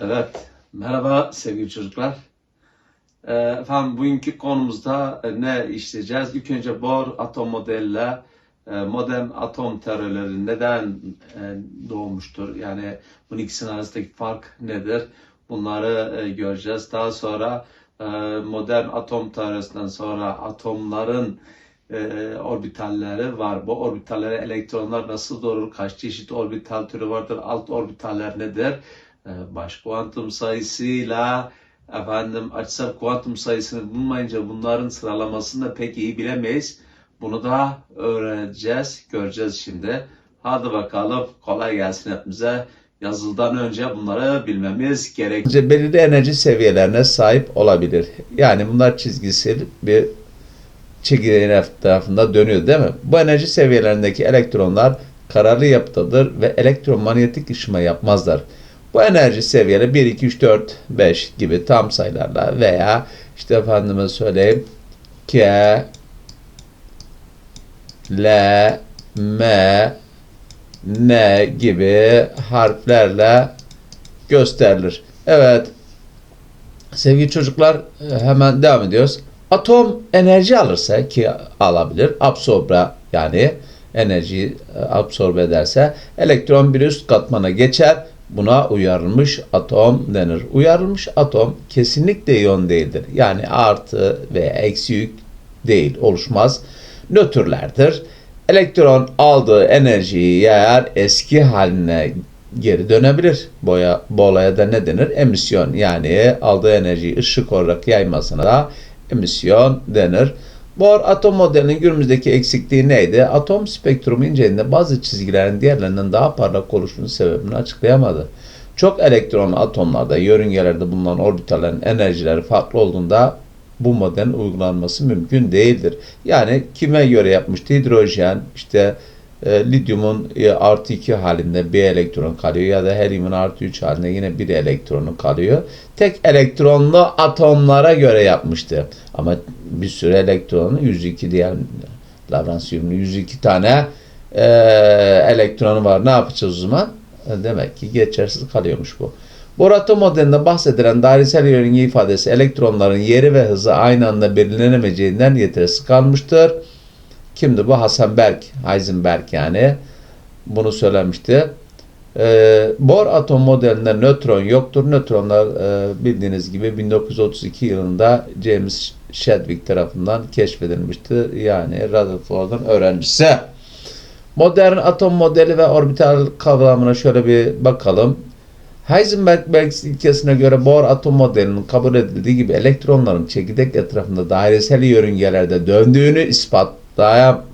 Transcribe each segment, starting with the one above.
Evet, merhaba sevgili çocuklar. Ee, Efendim bugünkü konumuzda e, ne işleyeceğiz? İlk önce Bohr atom modeliyle e, modern atom teorileri neden e, doğmuştur? Yani bunun ikisinin arasındaki fark nedir? Bunları göreceğiz. Daha sonra modern atom teorisinden sonra atomların orbitalleri var. Bu orbitallere elektronlar nasıl doğurur? Kaç çeşit orbital türü vardır? Alt orbitaller nedir? E, baş kuantum sayısıyla efendim açısal kuantum sayısını bulmayınca bunların sıralamasını da pek iyi bilemeyiz. Bunu da öğreneceğiz, göreceğiz şimdi. Hadi bakalım kolay gelsin hepimize. Yazıldan önce bunları bilmemiz gerek. Belirli enerji seviyelerine sahip olabilir. Yani bunlar çizgisel bir çekirdeğin etrafında dönüyor değil mi? Bu enerji seviyelerindeki elektronlar kararlı yapıdadır ve elektromanyetik ışıma yapmazlar. Bu enerji seviyeleri 1, 2, 3, 4, 5 gibi tam sayılarla veya işte efendime söyleyeyim K, L, M, N gibi harflerle gösterilir. Evet. Sevgili çocuklar hemen devam ediyoruz. Atom enerji alırsa ki alabilir. Absorbe yani enerjiyi absorbe ederse elektron bir üst katmana geçer. Buna uyarılmış atom denir. Uyarılmış atom kesinlikle iyon değildir. Yani artı veya eksi yük değil, oluşmaz. Nötrlerdir. Elektron aldığı enerjiyi yer eski haline geri dönebilir. Boya, bu olaya da ne denir? Emisyon yani aldığı enerjiyi ışık olarak yaymasına da emisyon denir. Bohr atom modelinin günümüzdeki eksikliği neydi? Atom spektrumu incelediğinde bazı çizgilerin diğerlerinden daha parlak oluşunun sebebini açıklayamadı. Çok elektronlu atomlarda, yörüngelerde bulunan orbitallerin enerjileri farklı olduğunda bu modelin uygulanması mümkün değildir. Yani kime göre yapmıştı? Hidrojen, işte e, lityumun e, artı 2 halinde bir elektron kalıyor ya da helyumun artı 3 halinde yine bir elektronu kalıyor. Tek elektronlu atomlara göre yapmıştı. Ama bir sürü elektronun 102 diyelim Lawrence 102 tane e, elektronu var. Ne yapacağız o zaman? E, Demek ki geçersiz kalıyormuş bu. Borato modelinde bahsedilen dairesel yörünge ifadesi elektronların yeri ve hızı aynı anda belirlenemeyeceğinden yetersiz kalmıştır. Kimdi bu? Hasan Berk, Heisenberg yani bunu söylemişti. Ee, Bohr atom modelinde nötron yoktur. Nötronlar e, bildiğiniz gibi 1932 yılında James Chadwick tarafından keşfedilmişti. Yani Rutherford'un öğrencisi. Modern atom modeli ve orbital kavramına şöyle bir bakalım. Heisenberg ilkesine göre Bohr atom modelinin kabul edildiği gibi elektronların çekirdek etrafında dairesel yörüngelerde döndüğünü ispatlaya,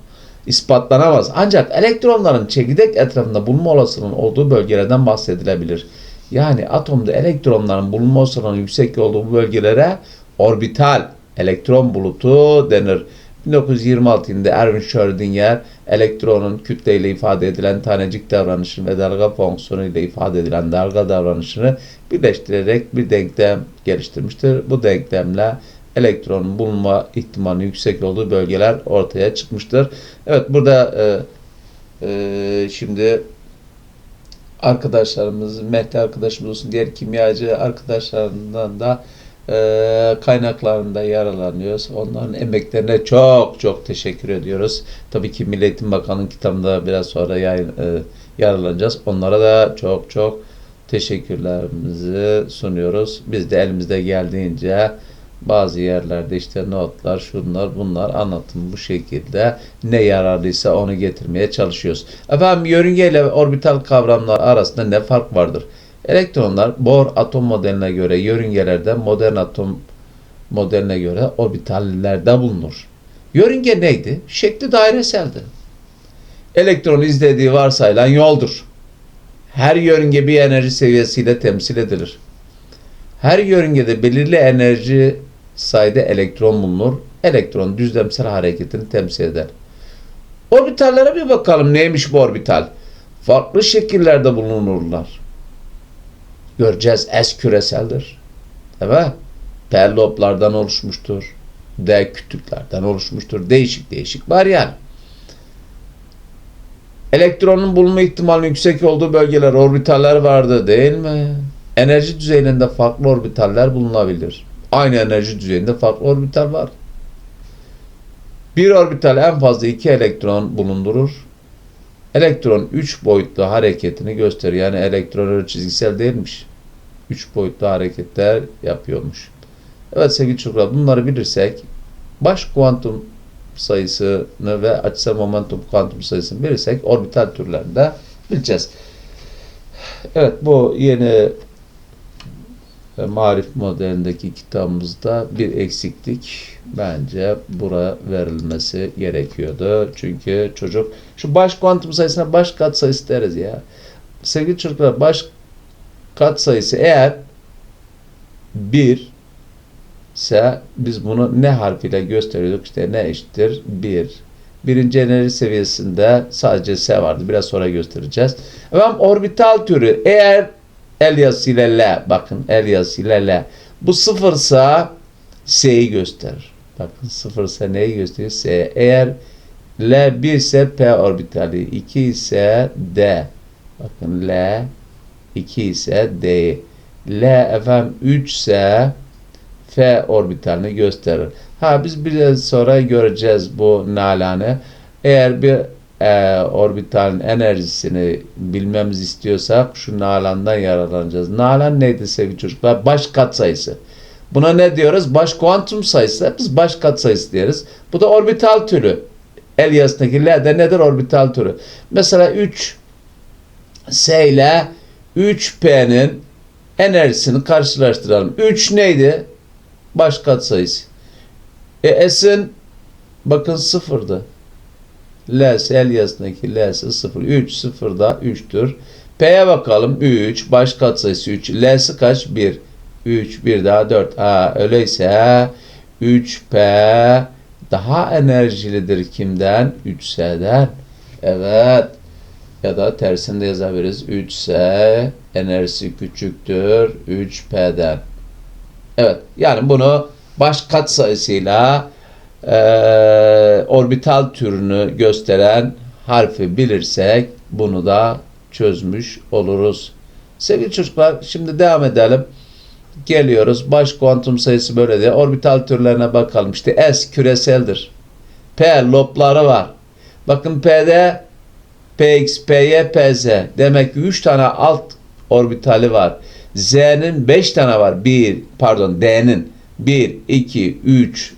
ispatlanamaz. Ancak elektronların çekirdek etrafında bulunma olasılığının olduğu bölgelerden bahsedilebilir. Yani atomda elektronların bulunma olasılığının yüksek olduğu bölgelere orbital elektron bulutu denir. 1926 yılında Erwin Schrödinger elektronun kütleyle ifade edilen tanecik davranışını ve dalga fonksiyonu ile ifade edilen dalga davranışını birleştirerek bir denklem geliştirmiştir. Bu denklemle elektronun bulunma ihtimali yüksek olduğu bölgeler ortaya çıkmıştır. Evet burada e, e, şimdi arkadaşlarımız, Mehdi arkadaşımız olsun, diğer kimyacı arkadaşlarından da e, kaynaklarında yararlanıyoruz. Onların emeklerine çok çok teşekkür ediyoruz. Tabii ki Milli Eğitim Bakanı'nın kitabında biraz sonra yayın, e, yararlanacağız. Onlara da çok çok teşekkürlerimizi sunuyoruz. Biz de elimizde geldiğince bazı yerlerde işte notlar, şunlar, bunlar anlatım bu şekilde ne yararlıysa onu getirmeye çalışıyoruz. Efendim yörünge ile orbital kavramlar arasında ne fark vardır? Elektronlar Bohr atom modeline göre yörüngelerde, modern atom modeline göre orbitallerde bulunur. Yörünge neydi? Şekli daireseldi. Elektron izlediği varsayılan yoldur. Her yörünge bir enerji seviyesiyle temsil edilir. Her yörüngede belirli enerji sayıda elektron bulunur. Elektron düzlemsel hareketini temsil eder. Orbitallere bir bakalım neymiş bu orbital? Farklı şekillerde bulunurlar göreceğiz. S küreseldir. Değil mi? P loblardan oluşmuştur. D kütüklerden oluşmuştur. Değişik değişik var yani. Elektronun bulunma ihtimalinin yüksek olduğu bölgeler, orbitaller vardı değil mi? enerji düzeyinde farklı orbitaller bulunabilir. Aynı enerji düzeyinde farklı orbital var. Bir orbital en fazla iki elektron bulundurur. Elektron 3 boyutlu hareketini gösterir. Yani elektron öyle çizgisel değilmiş. 3 boyutlu hareketler yapıyormuş. Evet sevgili çocuklar bunları bilirsek baş kuantum sayısını ve açısal momentum kuantum sayısını bilirsek orbital türlerini de bileceğiz. Evet bu yeni e, Marif modelindeki kitabımızda bir eksiklik bence bura verilmesi gerekiyordu. Çünkü çocuk şu baş kuantum sayısına baş kat sayısı deriz ya. Sevgili çocuklar baş kat sayısı eğer 1 ise biz bunu ne harfiyle gösteriyorduk? İşte ne eşittir? 1. Birinci enerji seviyesinde sadece S vardı. Biraz sonra göstereceğiz. Efendim orbital türü eğer el yazısıyla L bakın el yazısıyla L. Bu sıfırsa S'yi gösterir. Bakın sıfırsa neyi gösterir? S. Eğer L 1 ise P orbitali, 2 ise D. Bakın L 2 ise D. L efendim 3 ise F orbitalini gösterir. Ha biz biraz sonra göreceğiz bu nalanı. Eğer bir e, orbitalin enerjisini bilmemiz istiyorsak şu nalandan yararlanacağız. Nalan neydi sevgili çocuklar? Baş katsayısı. Buna ne diyoruz? Baş kuantum sayısı. Biz baş katsayısı diyoruz. Bu da orbital türü. El yazısındaki L de nedir? Orbital türü. Mesela 3 S ile 3P'nin enerjisini karşılaştıralım. 3 neydi? Baş katsayısı. E S'in bakın sıfırdı. L'si el yazısındaki L'si 0. 3 sıfırda 3'tür. P'ye bakalım. 3. Baş katsayısı 3. L'si kaç? 1. 3. 1 daha 4. Ha, öyleyse 3P daha enerjilidir kimden? 3S'den. Evet. Ya da tersinde yazabiliriz. 3S enerjisi küçüktür 3P'den. Evet. Yani bunu baş katsayısıyla e, orbital türünü gösteren harfi bilirsek bunu da çözmüş oluruz. Sevgili çocuklar şimdi devam edelim. Geliyoruz. Baş kuantum sayısı böyle diye. Orbital türlerine bakalım. İşte S küreseldir. P lobları var. Bakın P'de Px, Py, Pz. Demek ki 3 tane alt orbitali var. Z'nin 5 tane var. 1 pardon D'nin 1, 2, 3,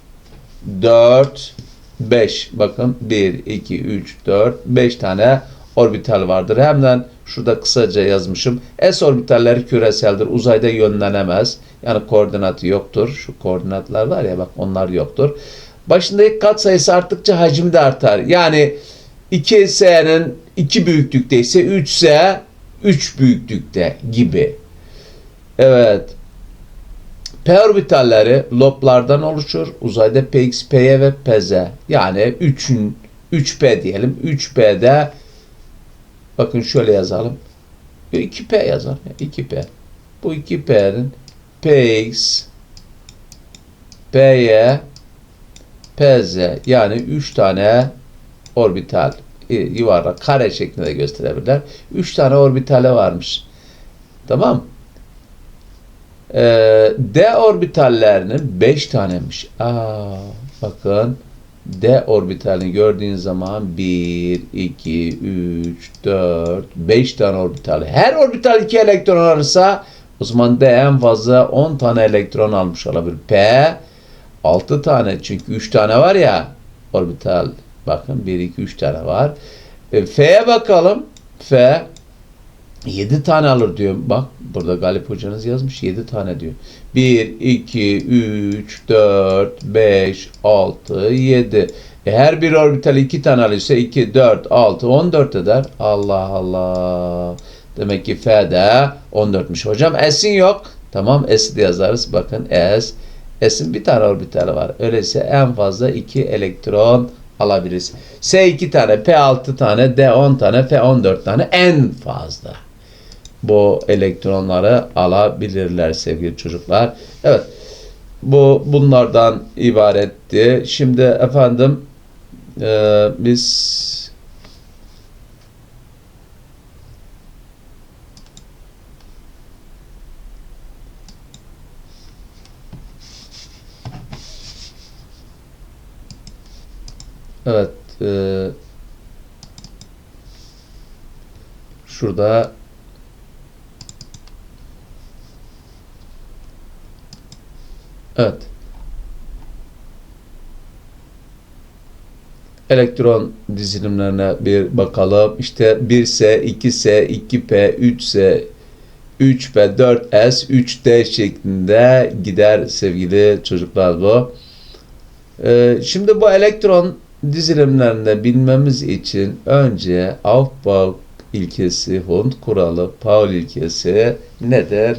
4, 5. Bakın 1, 2, 3, 4, 5 tane orbital vardır. Hemen şurada kısaca yazmışım. S orbitalleri küreseldir. Uzayda yönlenemez. Yani koordinatı yoktur. Şu koordinatlar var ya bak onlar yoktur. Başındaki kat sayısı arttıkça hacim de artar. Yani 2S'nin 2 büyüklükte ise 3S 3 büyüklükte gibi. Evet. P orbitalleri loblardan oluşur. Uzayda Px, Py ve Pz. Yani 3'ün 3P diyelim. 3P'de bakın şöyle yazalım. 2P yazalım. 2P. Bu 2P'nin Px, Py, Pz yani 3 tane orbital e, yuvarlak kare şeklinde gösterebilirler. 3 tane orbitale varmış. Tamam. Ee, D orbitallerinin 5 tanemiş. Aa, bakın D orbitalini gördüğün zaman 1, 2, 3, 4, 5 tane orbital. Her orbital 2 elektron alırsa o zaman D en fazla 10 tane elektron almış olabilir. P 6 tane çünkü 3 tane var ya orbital. Bakın 1, 2, 3 tane var. E, F'ye bakalım. F 7 tane alır diyor. Bak burada Galip hocanız yazmış 7 tane diyor. 1, 2, 3, 4, 5, 6, 7. E her bir orbital 2 tane alırsa 2, 4, 6, 14 eder. Allah Allah. Demek ki F'de 14'müş. Hocam S'in yok. Tamam S'i de yazarız. Bakın S. S'in bir tane orbitali var. Öyleyse en fazla 2 elektron alabiliriz. S 2 tane, P 6 tane, D 10 tane, F 14 tane en fazla bu elektronları alabilirler sevgili çocuklar. Evet bu bunlardan ibaretti. Şimdi efendim e, biz Evet. E, şurada Evet. Elektron dizilimlerine bir bakalım. İşte 1S, 2S, 2P, 3S, 3P, 4S, 3D şeklinde gider sevgili çocuklar bu. Ee, şimdi bu elektron dizilimlerinde bilmemiz için önce Aufbau ilkesi, Hund kuralı, Paul ilkesi nedir?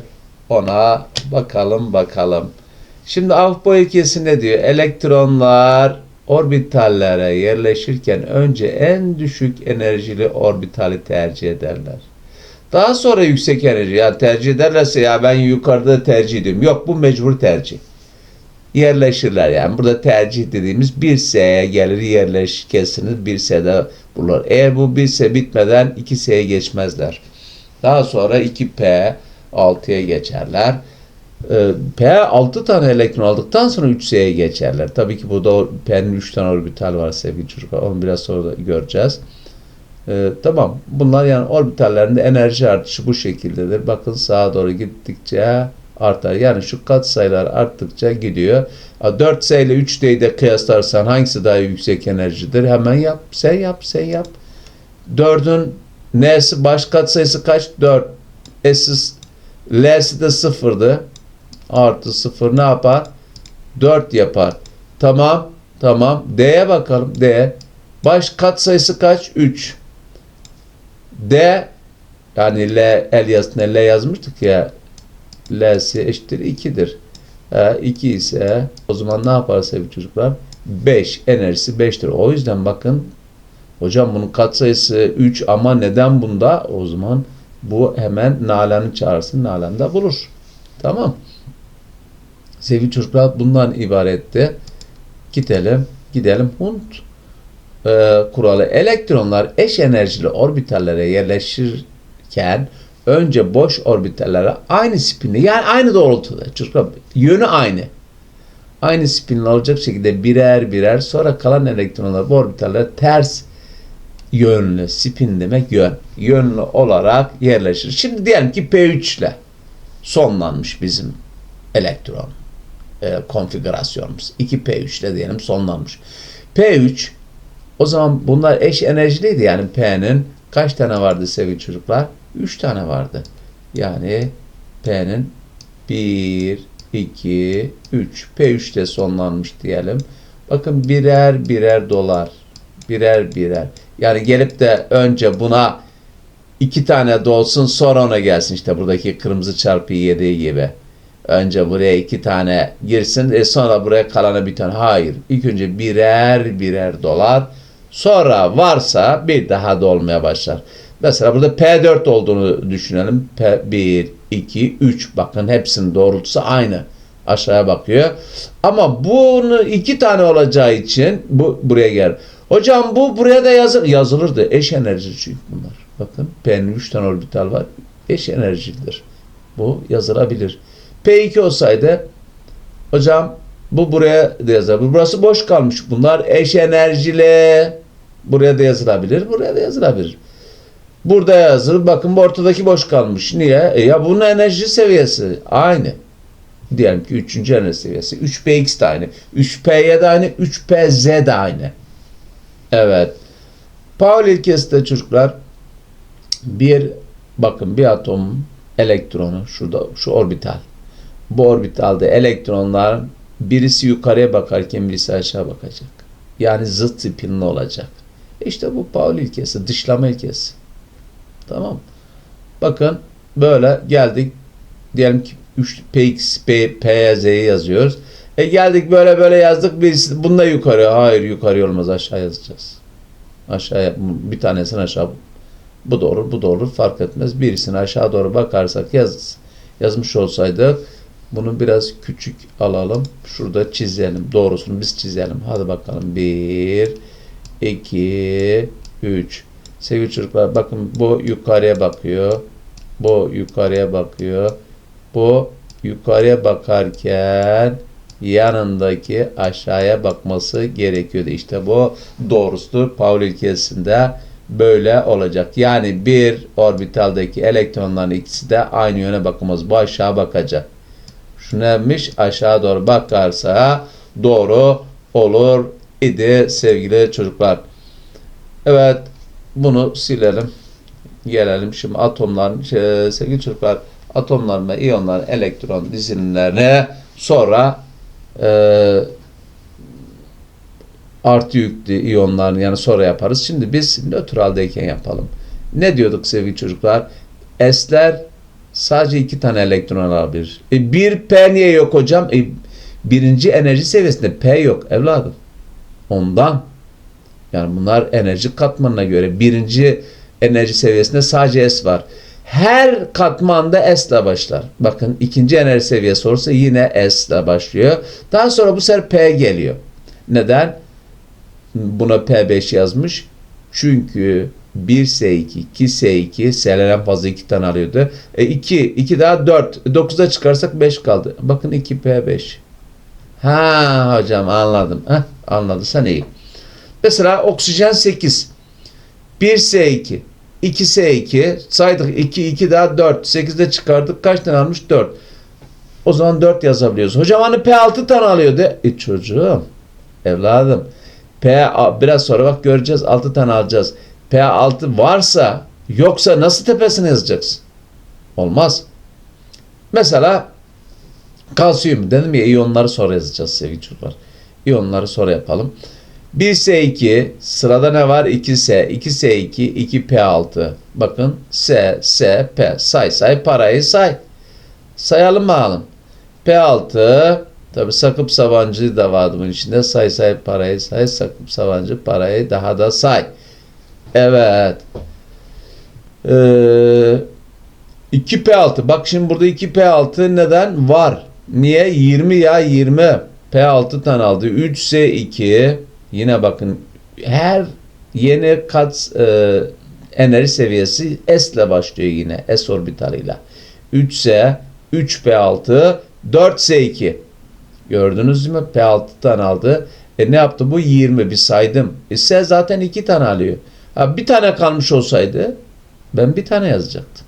Ona bakalım bakalım. Şimdi Aufbau ilkesi ne diyor? Elektronlar orbitallere yerleşirken önce en düşük enerjili orbitali tercih ederler. Daha sonra yüksek enerji ya tercih ederlerse ya ben yukarıda tercih ediyorum. Yok bu mecbur tercih. Yerleşirler yani. Burada tercih dediğimiz bir S'ye gelir yerleşkesiniz bir S'de bulur. Eğer bu bir S bitmeden 2 S'ye geçmezler. Daha sonra 2P 6'ya geçerler. Ee, P 6 tane elektron aldıktan sonra 3S'ye geçerler. Tabii ki burada P'nin 3 tane orbital var sevgili çocuklar. Onu biraz sonra da göreceğiz. Ee, tamam. Bunlar yani orbitallerinde enerji artışı bu şekildedir. Bakın sağa doğru gittikçe artar. Yani şu katsayılar arttıkça gidiyor. 4S ile 3D'yi de kıyaslarsan hangisi daha yüksek enerjidir? Hemen yap. Sen yap. Sen yap. 4'ün N'si baş katsayısı kaç? 4. S'si L'si de sıfırdı. Artı sıfır ne yapar? 4 yapar. Tamam. Tamam. D'ye bakalım. D. Baş katsayısı kaç? 3. D yani L el yazısına L yazmıştık ya L'si eşittir 2'dir. E, 2 ise o zaman ne yapar sevgili çocuklar? 5 enerjisi 5'tir. O yüzden bakın hocam bunun katsayısı 3 ama neden bunda? O zaman bu hemen Nalan'ı çağırsın. Nalan da bulur. Tamam. Sevgili çocuklar bundan ibaretti. Gidelim. Gidelim. Hund e, kuralı elektronlar eş enerjili orbitallere yerleşirken önce boş orbitallere aynı spinle yani aynı doğrultuda çocuklar yönü aynı. Aynı spinle olacak şekilde birer birer sonra kalan elektronlar bu orbitallere ters yönlü spin demek yön. Yönlü olarak yerleşir. Şimdi diyelim ki P3 ile sonlanmış bizim elektron e, konfigürasyonumuz. 2P3 ile diyelim sonlanmış. P3 o zaman bunlar eş enerjiliydi yani P'nin kaç tane vardı sevgili çocuklar? 3 tane vardı. Yani P'nin 1, 2, 3. P3'te sonlanmış diyelim. Bakın birer birer dolar. Birer birer. Yani gelip de önce buna iki tane dolsun sonra ona gelsin. İşte buradaki kırmızı çarpı 7 gibi. Önce buraya iki tane girsin e sonra buraya kalana bir tane. Hayır. İlk önce birer birer dolar. Sonra varsa bir daha dolmaya başlar. Mesela burada P4 olduğunu düşünelim. P1, 2, 3. Bakın hepsinin doğrultusu aynı. Aşağıya bakıyor. Ama bunu iki tane olacağı için bu buraya gel. Hocam bu buraya da yazır, yazılırdı. Eş enerji çünkü bunlar. Bakın P'nin 3 tane orbital var. Eş enerjidir. Bu yazılabilir. P2 olsaydı hocam bu buraya da yazılabilir. Burası boş kalmış. Bunlar eş enerjili. Buraya da yazılabilir. Buraya da yazılabilir. Burada yazılır. Bakın bu ortadaki boş kalmış. Niye? E ya bunun enerji seviyesi aynı. Diyelim ki 3. enerji seviyesi. 3px de aynı. 3p'ye de aynı. 3pz de aynı. Evet. Paul ilkesi de çocuklar bir bakın bir atom elektronu şurada şu orbital. Bu orbitalde elektronlar birisi yukarıya bakarken birisi aşağı bakacak. Yani zıt spinli olacak. İşte bu Paul ilkesi, dışlama ilkesi. Tamam. Bakın böyle geldik. Diyelim ki 3 px p, p z'yi yazıyoruz. E geldik böyle böyle yazdık. Biz bunda yukarı. Hayır yukarı olmaz aşağı yazacağız. Aşağıya bir tanesini aşağı bu doğru bu doğru fark etmez. Birisini aşağı doğru bakarsak yaz, yazmış olsaydık bunu biraz küçük alalım. Şurada çizelim. Doğrusunu biz çizelim. Hadi bakalım. 1 2 3 Sevgili çocuklar bakın bu yukarıya bakıyor. Bu yukarıya bakıyor. Bu yukarıya bakarken yanındaki aşağıya bakması gerekiyordu. İşte bu doğrusu Paul ilkesinde böyle olacak. Yani bir orbitaldeki elektronların ikisi de aynı yöne bakmaz. Bu aşağı bakacak. Şu neymiş? Aşağı doğru bakarsa doğru olur idi sevgili çocuklar. Evet bunu silelim. Gelelim şimdi atomların şey, sevgili çocuklar atomların ve iyonların elektron dizilimlerine sonra e, artı yüklü iyonların yani sonra yaparız. Şimdi biz nötraldeyken yapalım. Ne diyorduk sevgili çocuklar? S'ler sadece iki tane elektron alabilir. E, bir P niye yok hocam? E, birinci enerji seviyesinde P yok evladım. Ondan. Yani bunlar enerji katmanına göre birinci enerji seviyesinde sadece S var. Her katmanda S ile başlar. Bakın ikinci enerji seviyesi olursa yine S ile başlıyor. Daha sonra bu sefer P geliyor. Neden? Buna P5 yazmış. Çünkü 1S2, 2S2, S'ler en fazla 2 tane alıyordu. E 2, 2 daha 4. 9'a çıkarsak 5 kaldı. Bakın 2P5. Ha hocam anladım. Heh, anladıysan iyi. Mesela oksijen 8. 1S2, 2S2 saydık 2, 2 daha 4. 8'de çıkardık. Kaç tane almış? 4. O zaman 4 yazabiliyoruz. Hocam hani P6 tane alıyordu. E çocuğum, evladım. P biraz sonra bak göreceğiz 6 tane alacağız. P6 varsa yoksa nasıl tepesine yazacaksın? Olmaz. Mesela kalsiyum dedim ya iyonları sonra yazacağız sevgili çocuklar. İyonları sonra yapalım. 1S2 sırada ne var? 2S, 2S2, 2P6. Bakın S, S, P. Say say parayı say. Sayalım bakalım. P6 tabi Sakıp Sabancı da vardı bunun içinde. Say say parayı say. Sakıp Sabancı parayı daha da say. Evet. Ee, 2P6. Bak şimdi burada 2P6 neden? Var. Niye? 20 ya 20. P6 tane aldı. 3S2 yine bakın her yeni kat e, enerji seviyesi S ile başlıyor yine. S orbitalıyla. 3S 3P6 4S2 Gördünüz mü? P6 tane aldı. E ne yaptı bu? 20 bir saydım. E S zaten 2 tane alıyor. Ha, bir tane kalmış olsaydı ben bir tane yazacaktım.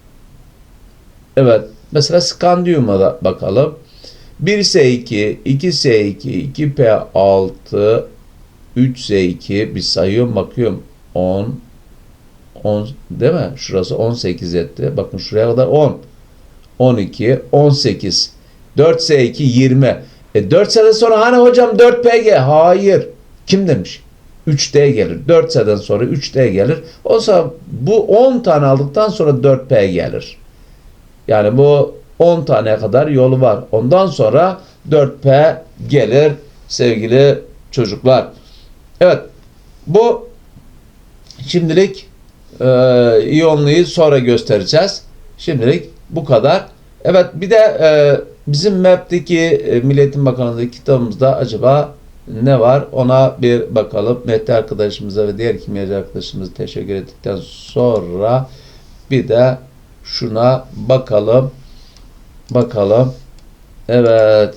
Evet. Mesela skandiyuma da bakalım. 1S2, 2S2, 2P6, 3S2 bir sayıyorum bakıyorum 10 10 değil mi? Şurası 18 etti. Bakın şuraya kadar 10. 12, 18. 4S2 20. E 4 sene sonra hani hocam 4PG? Hayır. Kim demiş? 3D gelir. 4 seneden sonra 3D gelir. O zaman bu 10 tane aldıktan sonra 4P gelir. Yani bu 10 tane kadar yolu var. Ondan sonra 4P gelir sevgili çocuklar. Evet. Bu şimdilik e, iyonluyu sonra göstereceğiz. Şimdilik bu kadar. Evet bir de e, bizim MAP'teki e, Milletin Bakanlığı'ndaki kitabımızda acaba ne var ona bir bakalım. Mehdi arkadaşımıza ve diğer kimyacı arkadaşımıza teşekkür ettikten sonra bir de şuna bakalım. Bakalım. Evet.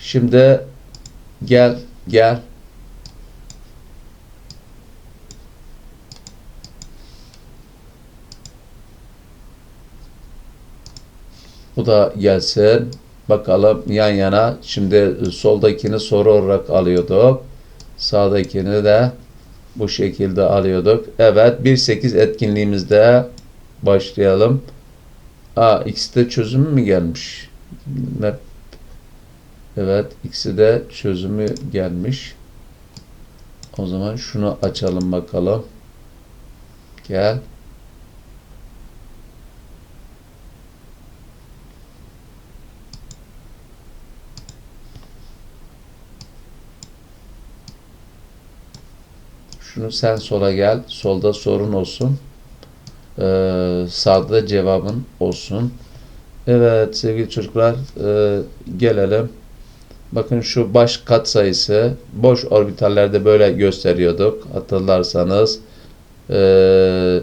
Şimdi gel gel. Bu da gelsin. Bakalım yan yana. Şimdi soldakini soru olarak alıyorduk. Sağdakini de bu şekilde alıyorduk. Evet 1.8 etkinliğimizde başlayalım. Aa ikisi de çözümü mü gelmiş? Evet ikisi de çözümü gelmiş. O zaman şunu açalım bakalım. Gel. Şunu sen sola gel. Solda sorun olsun. Ee, sağda cevabın olsun. Evet sevgili çocuklar e, gelelim. Bakın şu baş kat sayısı boş orbitallerde böyle gösteriyorduk. Hatırlarsanız e,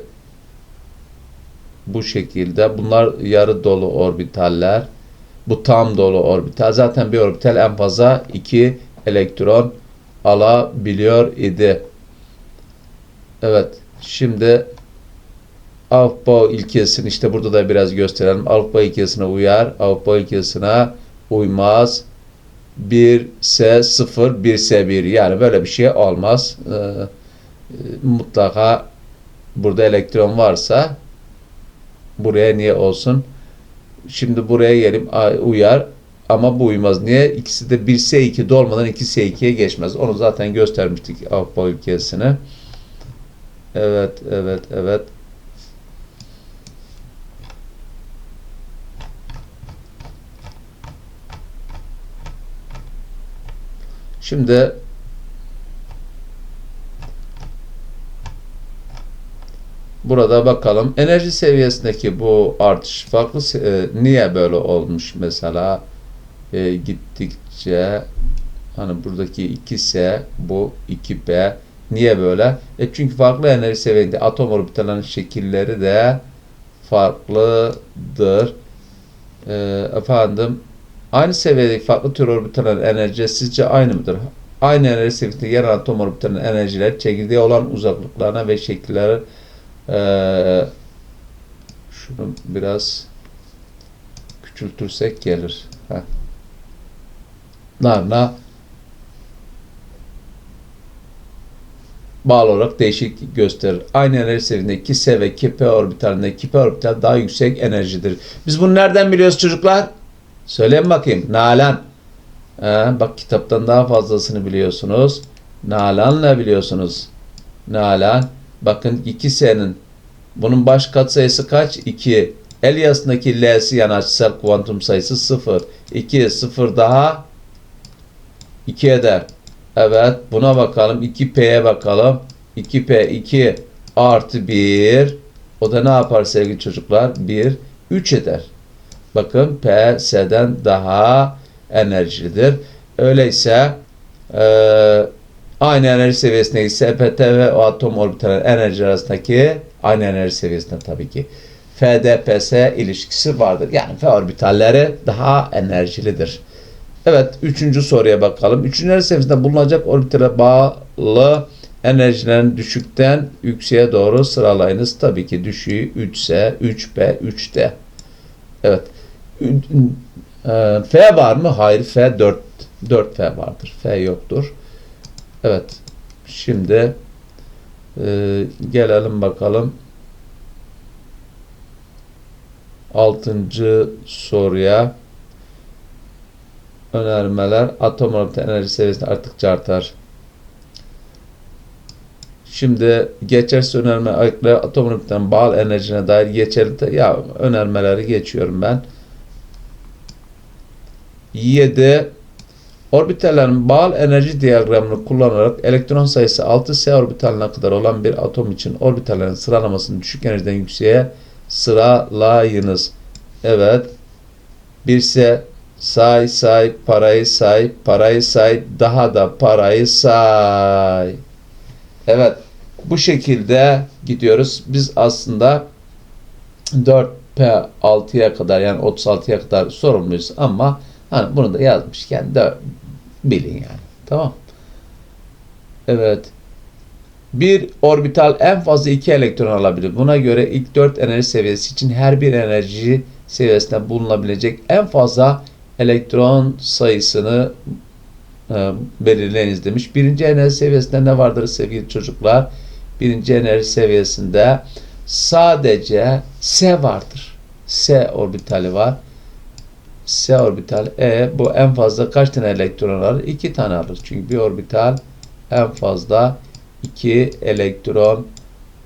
bu şekilde. Bunlar yarı dolu orbitaller. Bu tam dolu orbital. Zaten bir orbital en fazla 2 elektron alabiliyor idi. Evet. Şimdi Aufbau ilkesini işte burada da biraz gösterelim. Aufbau ilkesine uyar. Aufbau ilkesine uymaz. 1S 0, 1S 1. Yani böyle bir şey olmaz. Ee, mutlaka burada elektron varsa buraya niye olsun? Şimdi buraya gelim a- uyar ama bu uymaz. Niye? İkisi de 1S2 dolmadan 2S2'ye geçmez. Onu zaten göstermiştik Aufbau ilkesini. Evet, evet, evet. Şimdi burada bakalım enerji seviyesindeki bu artış farklı e, niye böyle olmuş mesela E, gittikçe hani buradaki 2S bu 2P niye böyle? E çünkü farklı enerji seviyesinde atom orbitallerinin şekilleri de farklıdır. E, efendim Aynı seviyedeki farklı tür orbitallerin enerjisi sizce aynı mıdır? Aynı enerji seviyesinde yer atom orbitallerinin enerjileri çekirdeğe olan uzaklıklarına ve şekilleri eee şunu biraz küçültürsek gelir. Heh. Narna bağlı olarak değişiklik gösterir. Aynı enerji seviyesinde 2S ve 2P orbitalinde 2P orbital daha yüksek enerjidir. Biz bunu nereden biliyoruz çocuklar? Söyleyin bakayım. Nalan. Ee, bak kitaptan daha fazlasını biliyorsunuz. Nalan ne biliyorsunuz? Nalan. Bakın 2S'nin bunun baş katsayısı kaç? 2. El yazısındaki L'si yani açısal kuantum sayısı 0. 2. 0 daha 2 eder. Evet buna bakalım. 2P'ye bakalım. 2P 2 artı 1. O da ne yapar sevgili çocuklar? 1. 3 eder. Bakın P S'den daha enerjilidir. Öyleyse e, aynı enerji seviyesinde ise PT ve o atom orbitalin enerji arasındaki aynı enerji seviyesinde tabii ki FDPS ilişkisi vardır. Yani F orbitalleri daha enerjilidir. Evet, üçüncü soruya bakalım. Üçüncü seviyesinde bulunacak orbitale bağlı enerjilerin düşükten yükseğe doğru sıralayınız. Tabii ki düşüğü 3S, 3P, 3D. Evet. Ee, F var mı? Hayır. F 4 4 F vardır. F yoktur. Evet. Şimdi e, gelelim bakalım. Altıncı soruya önermeler atom orbital enerji seviyesinde arttıkça artar. Şimdi geçersiz önerme atom orbitalinin bağlı enerjine dair geçerli ya önermeleri geçiyorum ben. 7 orbitallerin bağlı enerji diyagramını kullanarak elektron sayısı 6s orbitaline kadar olan bir atom için orbitallerin sıralamasını düşük enerjiden yükseğe sıralayınız. Evet. 1s say say parayı say parayı say daha da parayı say. Evet. Bu şekilde gidiyoruz. Biz aslında 4P 6'ya kadar yani 36'ya kadar sorumluyuz ama hani bunu da yazmışken de bilin yani. Tamam. Evet. Bir orbital en fazla iki elektron alabilir. Buna göre ilk dört enerji seviyesi için her bir enerji seviyesinde bulunabilecek en fazla elektron sayısını e, belirleyiniz demiş. Birinci enerji seviyesinde ne vardır sevgili çocuklar? Birinci enerji seviyesinde sadece S vardır. S orbitali var. S orbital E bu en fazla kaç tane elektron alır? 2 tane alır. Çünkü bir orbital en fazla 2 elektron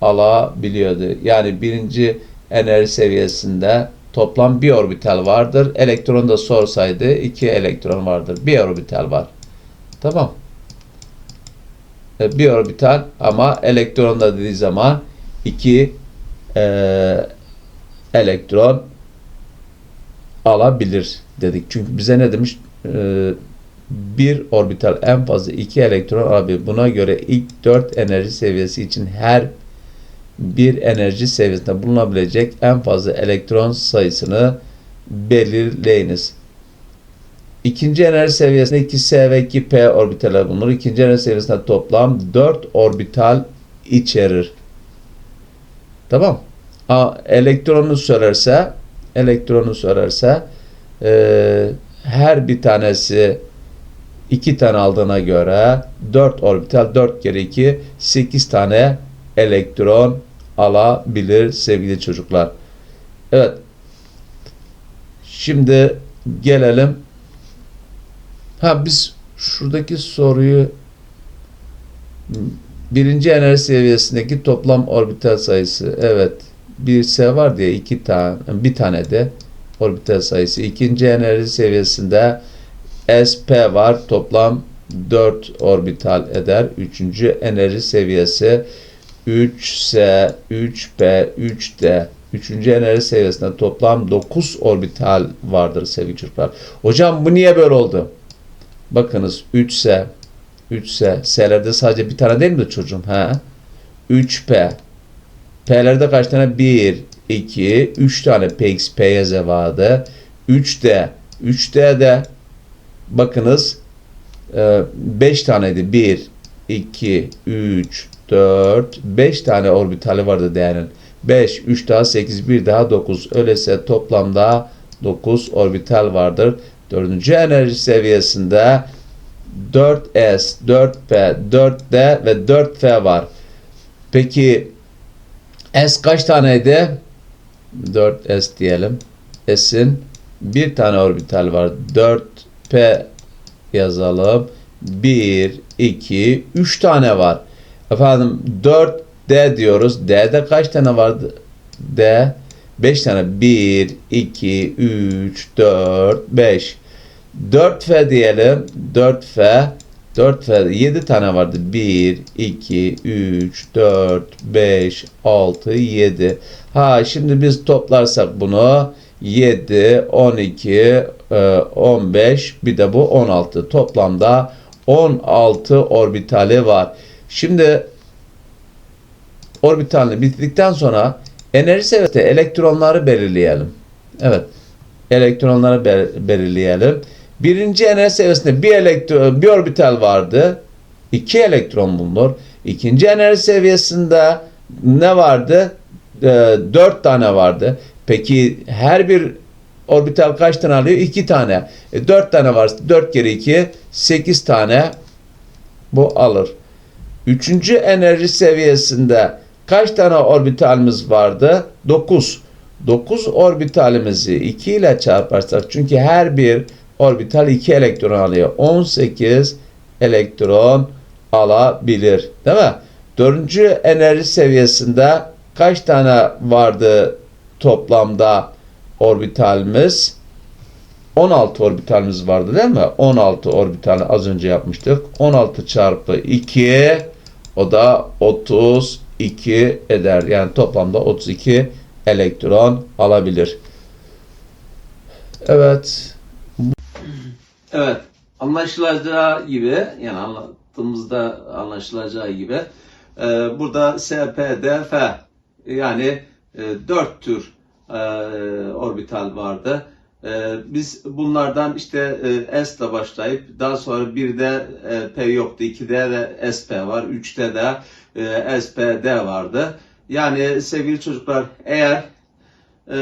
alabiliyordu. Yani birinci enerji seviyesinde toplam bir orbital vardır. Elektron da sorsaydı 2 elektron vardır. Bir orbital var. Tamam. E, Bir orbital ama elektron da dediği zaman 2 elektron alabilir dedik. Çünkü bize ne demiş? Ee, bir orbital en fazla iki elektron alabilir. Buna göre ilk dört enerji seviyesi için her bir enerji seviyesinde bulunabilecek en fazla elektron sayısını belirleyiniz. İkinci enerji seviyesinde 2s ve 2p orbitaller bulunur. İkinci enerji seviyesinde toplam 4 orbital içerir. Tamam. A, elektronu söylerse elektronu söylerse e, her bir tanesi 2 tane aldığına göre 4 orbital 4 kere 2 8 tane elektron alabilir sevgili çocuklar. Evet. Şimdi gelelim. Ha biz şuradaki soruyu birinci enerji seviyesindeki toplam orbital sayısı evet bir S var diye iki tane bir tane de orbital sayısı. İkinci enerji seviyesinde SP var. Toplam 4 orbital eder. Üçüncü enerji seviyesi 3S, 3P, 3D. Üçüncü enerji seviyesinde toplam 9 orbital vardır sevgili çocuklar. Hocam bu niye böyle oldu? Bakınız 3S, 3S. S'lerde sadece bir tane değil mi çocuğum? Ha? 3P. P'lerde kaç tane? 1, 2, 3 tane PX, PYZ vardı. 3D. 3D'de bakınız 5 taneydi. 1, 2, 3, 4, 5 tane orbitali vardı değerin. 5, 3 daha 8, 1 daha 9. Öyleyse toplamda 9 orbital vardır. Dördüncü enerji seviyesinde 4S, 4P, 4D ve 4F var. Peki S kaç taneydi? 4S diyelim. S'in bir tane orbital var. 4P yazalım. 1, 2, 3 tane var. Efendim 4D diyoruz. D'de kaç tane vardı? D 5 tane. 1, 2, 3, 4, 5. 4F diyelim. 4F 4F 7 tane vardı. 1, 2, 3, 4, 5, 6, 7. Ha şimdi biz toplarsak bunu 7, 12, e, 15 bir de bu 16. Toplamda 16 orbitali var. Şimdi orbitalini bitirdikten sonra enerji seviyesinde elektronları belirleyelim. Evet. Elektronları bel- belirleyelim. Birinci enerji seviyesinde bir elektron, bir orbital vardı. İki elektron bulunur. İkinci enerji seviyesinde ne vardı? Ee, dört tane vardı. Peki her bir orbital kaç tane alıyor? İki tane. E, dört tane var. Dört kere iki, sekiz tane bu alır. Üçüncü enerji seviyesinde kaç tane orbitalimiz vardı? 9. 9 orbitalimizi 2 ile çarparsak çünkü her bir orbital 2 elektron alıyor. 18 elektron alabilir. Değil mi? Dördüncü enerji seviyesinde kaç tane vardı toplamda orbitalimiz? 16 orbitalimiz vardı değil mi? 16 orbital az önce yapmıştık. 16 çarpı 2 o da 32 eder. Yani toplamda 32 elektron alabilir. Evet. Evet, anlaşılacağı gibi, yani anlattığımızda anlaşılacağı gibi, e, burada S, P, D, F, yani e, dört tür e, orbital vardı. E, biz bunlardan işte e, S ile başlayıp, daha sonra bir de e, P yoktu, 2'de de SP var, 3'te de e, SPD vardı. Yani sevgili çocuklar, eğer e,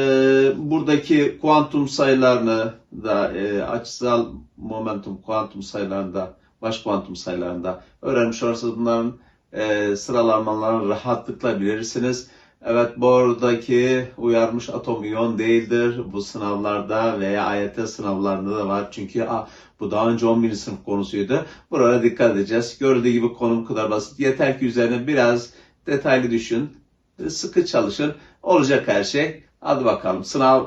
buradaki kuantum sayılarını da e, açısal momentum kuantum sayılarında, baş kuantum sayılarında öğrenmiş olursanız bunların e, sıralamalarını rahatlıkla bilirsiniz. Evet buradaki uyarmış atom iyon değildir. Bu sınavlarda veya AYT sınavlarında da var. Çünkü a, bu daha önce 11. sınıf konusuydu. Buraya dikkat edeceğiz. Gördüğü gibi konu bu kadar basit. Yeter ki üzerine biraz detaylı düşün. Sıkı çalışın. Olacak her şey. Hadi bakalım sınav